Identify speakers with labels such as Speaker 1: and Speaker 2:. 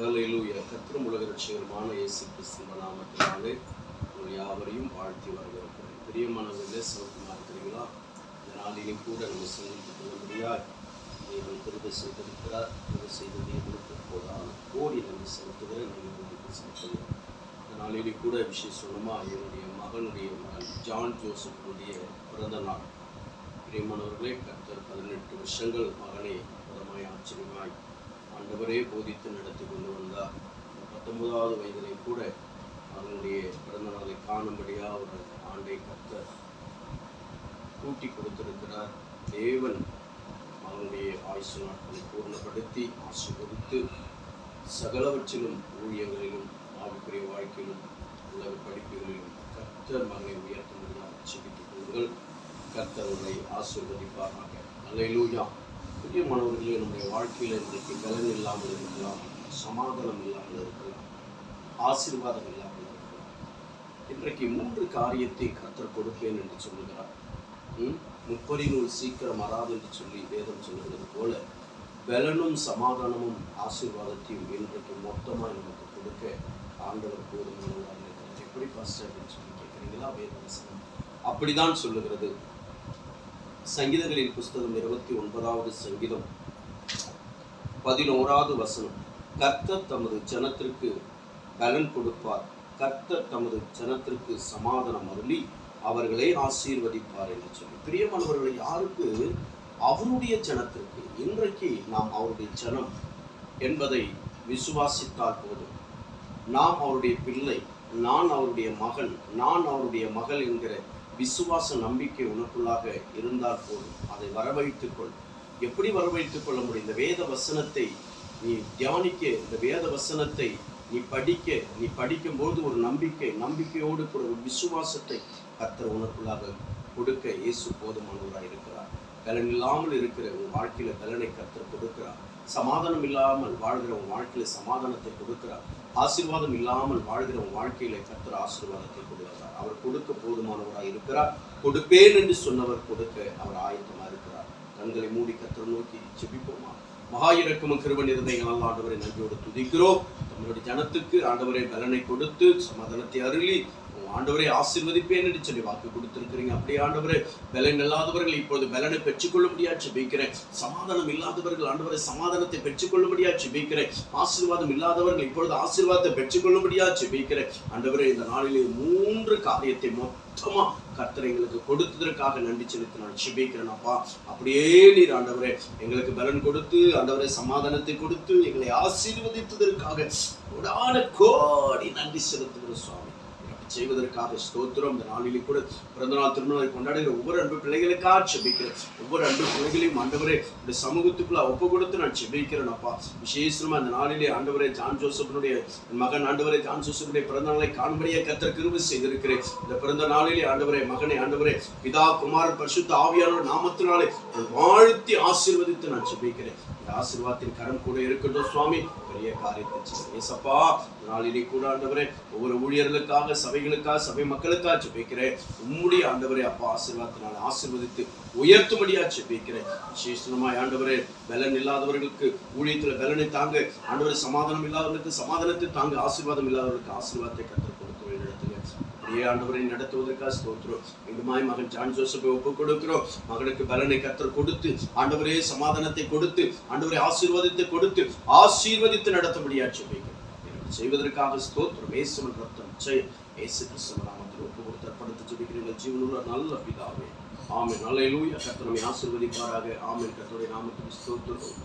Speaker 1: ஹலலூய கத்திரம் உலக ரட்சிகரமான இயேசு கிறிஸ்துவ நாமத்தினாலே உங்கள் யாவரையும் வாழ்த்தி வரவேற்கிறேன். பெரியமானவர்களே சௌக்கியமாக இருக்கிறீங்களா இந்த நாளிலே கூட நம்ம சந்தித்துக் கொள்ள முடியாது நீங்கள் திருவை செய்திருக்கிறார் திருவை செய்தது எங்களுக்கு போதான கோடி நன்றி செலுத்துகிறேன். நீங்கள் உங்களுக்கு செலுத்துகிறேன். இந்த நாளிலே கூட விசேஷமாக என்னுடைய மகனுடைய மகன் ஜான் ஜோசப்புடைய பிறந்த நாள். பெரியமானவர்களே கத்தர் பதினெட்டு வருஷங்கள் மகனே பிரதமாய் ஆச்சரியமாய் ஆண்டவரே போதித்து நடத்தி கொண்டு வந்தார். பத்தொன்பதாவது வயதிலே கூட அவனுடைய பிறந்த நாளை காணும்படியாக ஒரு ஆண்டை கர்த்தர் கூட்டி கொடுத்திருக்கிறார். தேவன் அவனுடைய ஆயுசு நாட்களை பூர்ணப்படுத்தி ஆசீர்வதித்து சகலவற்றிலும் ஊழியங்களிலும் ஆவிக்குரிய வாழ்க்கையிலும் உலக படிப்புகளிலும் கர்த்தர் மகனை உயர்த்த முடியாது செபித்துக் கொள்ளுங்கள். கர்த்தர் உங்களை ஆசீர்வதிப்பாராக. அலையிலூயா முக்கியமானவர்களே நம்முடைய வாழ்க்கையில் இன்றைக்கு பலன் இல்லாமல் இருக்கலாம் சமாதானம் இல்லாமல் இருக்கலாம் ஆசீர்வாதம் இல்லாமல் இருக்கலாம். இன்றைக்கு மூன்று காரியத்தை கத்தர் கொடுப்பேன் என்று சொல்லுகிறார். ம்? சீக்கிரம் வராது என்று சொல்லி வேதம் சொல்லுகிறது போல பலனும் சமாதானமும் ஆசீர்வாதத்தையும் இன்றைக்கு மொத்தமாக நமக்கு கொடுக்க ஆண்டவர் போதுமானவராக இருக்கிறார். எப்படி பாஸ்டர் அப்படின்னு சொல்லி கேட்குறீங்களா? வேதம் அப்படிதான் சொல்லுகிறது. சங்கீதங்களின் புஸ்தகம் இருபத்தி ஒன்பதாவது சங்கீதம் பதினோராவது வசனம். கர்த்தர் தமது ஜனத்திற்கு பலன் கொடுப்பார். கர்த்தர் தமது ஜனத்திற்கு சமாதானம் அருளி அவர்களை ஆசீர்வதிப்பார் என்று சொல்லி. பிரியமானவர்களை யாருக்கு? அவருடைய ஜனத்திற்கு. இன்றைக்கு நாம் அவருடைய ஜனம் என்பதை விசுவாசித்தால் போதும். நாம் அவருடைய பிள்ளை நான் அவருடைய மகன் நான் அவருடைய மகள் என்கிற விசுவாச நம்பிக்கை உனக்குள்ளாக இருந்தால் போதும். அதை வரவழைத்துக்கொள். எப்படி வரவழைத்துக் கொள்ள முடியும்? இந்த வேத வசனத்தை நீ தியானிக்க இந்த வேத வசனத்தை நீ படிக்க நீ படிக்கும்போது ஒரு நம்பிக்கை நம்பிக்கையோடு கூட ஒரு விசுவாசத்தை கர்த்தர் உனக்குள்ளாக கொடுக்க இயேசு போதுமானவராக இருக்கிறார் பலன் இல்லாமல் இருக்கிற உன் வாழ்க்கையில பலனை கத்தர் கொடுக்கிறார். சமாதானம் இல்லாமல் வாழ்கிற உன் வாழ்க்கையில சமாதானத்தை கொடுக்கிறார். ஆசீர்வாதம் இல்லாமல் வாழ்கிற உன் வாழ்க்கையில கத்தர் ஆசீர்வாதத்தை கொடுக்கிறார். அவர் கொடுக்க போதுமானவராக இருக்கிறார். கொடுப்பேன் என்று சொன்னவர் கொடுக்க அவர் ஆயத்தமா இருக்கிறார். கண்களை மூடி கத்தர் நோக்கி செபிப்போமா மகா இறக்கமும் கிருவன் இருந்த ஆண்டவரை நன்றியோடு துதிக்கிறோம். நம்மளுடைய ஜனத்துக்கு ஆண்டவரை பலனை கொடுத்து சமாதானத்தை அருளி ஆண்டவரை ஆசிர்வதிப்பேன் என்று சொல்லி வாக்கு கொடுத்திருக்கிறீங்க. அப்படியே ஆண்டவரே பலன் இல்லாதவர்கள் இப்பொழுது பலனை பெற்றுக்கொள்ளும்படியா ஜெபிக்கிறேன். சமாதானம் இல்லாதவர்கள் ஆண்டவரை சமாதானத்தை பெற்றுக்கொள்ளும்படியா ஜெபிக்கிறேன். ஆசீர்வாதம் இல்லாதவர்கள் இப்பொழுது ஆசீர்வாதத்தை பெற்றுக்கொள்ளும்படியா ஜெபிக்கிறேன். ஆண்டவரை இந்த நாளிலே மூன்று காரியத்தை மொத்தமா கர்த்தர் எங்களுக்கு கொடுத்ததற்காக நன்றி செலுத்தி நான் ஜெபிக்கிறேன் அப்பா. அப்படியே நீர் ஆண்டவரே எங்களுக்கு பலன் கொடுத்து ஆண்டவரே சமாதானத்தை கொடுத்து எங்களை ஆசீர்வதித்ததற்காக கொடான கோடி நன்றி செலுத்துகிற சுவாமி. செய்வதற்காக ஸ்தோத்திரம். இந்த நாளிலே கூட பிறந்தநாள் திருமணத்தை கொண்டாடுகிற ஒவ்வொரு அன்பு பிள்ளைகளுக்காக செபிக்கிறேன் ஒவ்வொரு அன்பு பிள்ளைகளையும் ஆண்டவரே இந்த சமூகத்துக்குள்ள ஒப்பு கொடுத்து நான் செபிக்கிறேன் அப்பா. விசேஷமா இந்த நாளிலே ஆண்டவரே ஜான் ஜோசப்பனுடைய மகன் ஆண்டவரே ஜான் ஜோசப்பனுடைய பிறந்த நாளை காண்படியே கத்தர் கிருபை செய்திருக்கிறேன். இந்த பிறந்த நாளிலே ஆண்டவரே மகனை ஆண்டவரே பிதா குமார் பரிசுத்த ஆவியானவர் நாமத்தினாலே வாழ்த்தி ஆசீர்வதித்து நான் செபிக்கிறேன் இந்த ஆசீர்வாதத்தின் கரம் கூட இருக்கட்டும் சுவாமி. பெரிய காரியத்தை செய்யுங்க. ஏசப்பா நாளிலே கூட ஆண்டவரே ஒவ்வொரு ஊழியர்களுக்காக சபை சபைகளுக்காக சபை மக்களுக்காக ஜெபிக்கிறேன். உம்முடைய ஆண்டவரை அப்பா ஆசீர்வாதத்தினால் ஆசீர்வதித்து உயர்த்தும்படியா ஜெபிக்கிறேன். விசேஷமாய் ஆண்டவரே பலன் இல்லாதவர்களுக்கு ஊழியத்துல பலனை தாங்க. ஆண்டவர் சமாதானம் இல்லாதவர்களுக்கு சமாதானத்தை தாங்க. ஆசீர்வாதம் இல்லாதவர்களுக்கு ஆசீர்வாதத்தை கற்றுக் கொடுத்து வழிநடத்துங்க அப்படியே ஆண்டவரை நடத்துவதற்காக ஸ்தோத்திரம். மீண்டுமாய் மகன் ஜான் ஜோசப்பை ஒப்புக் கொடுக்கிறோம். மகனுக்கு பலனை கத்தர் கொடுத்து ஆண்டவரே சமாதானத்தை கொடுத்து ஆண்டவரை ஆசீர்வாதத்தை கொடுத்து ஆசீர்வதித்து நடத்தபடியாச்சு ஜெபிக்கிறேன். செய்வதற்காக ஸ்தோத்திரம். இயேசுவின் ரத்தம் ஜெய இயேசு கிறிஸ்துவ நாமத்தில் ஒப்பு கொடுத்து அர்ப்பணித்து ஜெபிக்கிறீங்க ஜீவனுள்ள நல்ல பிதாவே. ஆமை அல்லேலூயா கர்த்தர் நம்மை ஆசீர்வதிப்பாராக. ஆமென். கர்த்தருடைய நாமத்துக்கு ஸ்தோத்திரம்.